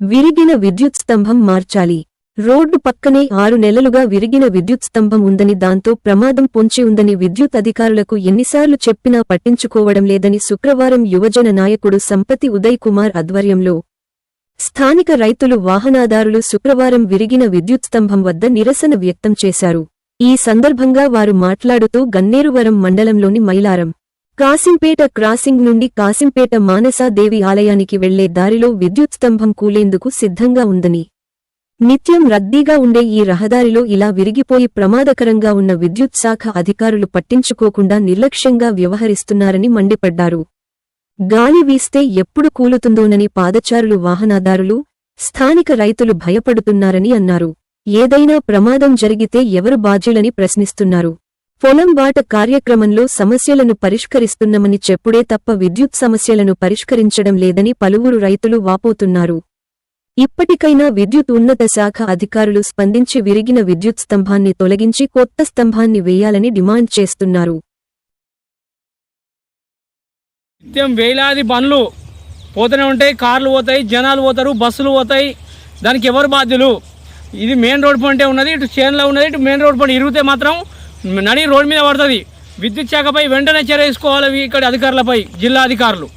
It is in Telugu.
విరిగిన విద్యుత్ స్తంభం మార్చాలి. రోడ్డు పక్కనే ఆరు నెలలుగా విరిగిన విద్యుత్ స్తంభం ఉందని దాంతో ప్రమాదం పొంచి ఉందని విద్యుత్ అధికారులకు ఎన్నిసార్లు చెప్పినా పట్టించుకోవడం లేదని శుక్రవారం యువజన నాయకుడు సంపతి ఉదయ్ కుమార్ ఆధ్వర్యంలో స్థానిక రైతులు వాహనాదారులు శుక్రవారం విరిగిన విద్యుత్ స్తంభం వద్ద నిరసన వ్యక్తం చేశారు. ఈ సందర్భంగా వారు మాట్లాడుతూ గన్నేరువరం మండలంలోని మైలారం కాసింపేట క్రాసింగ్ నుండి కాసింపేట మానసాదేవి ఆలయానికి వెళ్ళే దారిలో విద్యుత్ స్తంభం కూలేందుకు సిద్ధంగా ఉందని. నిత్యం రద్దీగా ఉండే ఈ రహదారిలో ఇలా విరిగిపోయి ప్రమాదకరంగా ఉన్న విద్యుత్ శాఖ అధికారులు పట్టించుకోకుండా నిర్లక్ష్యంగా వ్యవహరిస్తున్నారని మండిపడ్డారు. గాలి వీస్తే ఎప్పుడు కూలుతుందోనని పాదచారులు వాహనదారులు స్థానిక రైతులు భయపడుతున్నారని అన్నారు. ఏదైనా ప్రమాదం జరిగితే ఎవరు బాధ్యులని ప్రశ్నిస్తున్నారు. పొలం బాట కార్యక్రమంలో సమస్యలను పరిష్కరిస్తున్నామని చెప్పుడే తప్ప విద్యుత్ సమస్యలను పరిష్కరించడం లేదని పలువురు రైతులు వాపోతున్నారు. ఇప్పటికైనా విద్యుత్ ఉన్నత శాఖ అధికారులు స్పందించి విరిగిన విద్యుత్ స్తంభాన్ని తొలగించి కొత్త స్తంభాన్ని వేయాలని డిమాండ్ చేస్తున్నారు. నిత్యం వేలాది బండ్లు పోతూనే ఉంటాయి కార్లు పోతాయి జనాలు పోతారు బస్సులు పోతాయి. దానికి ఎవరు బాధ్యులు? ఇది మెయిన్ రోడ్ పంటే ఉన్నది ఇటు చేనులో ఉన్నది ఇటు మెయిన్ రోడ్ పంట ఇరిగితే మాత్రం నడి రోడ్డు మీద పడుతుంది. విద్యుత్ శాఖపై వెంటనే చర్య తీసుకోవాలి ఇక్కడ అధికారులపై జిల్లా అధికారులు.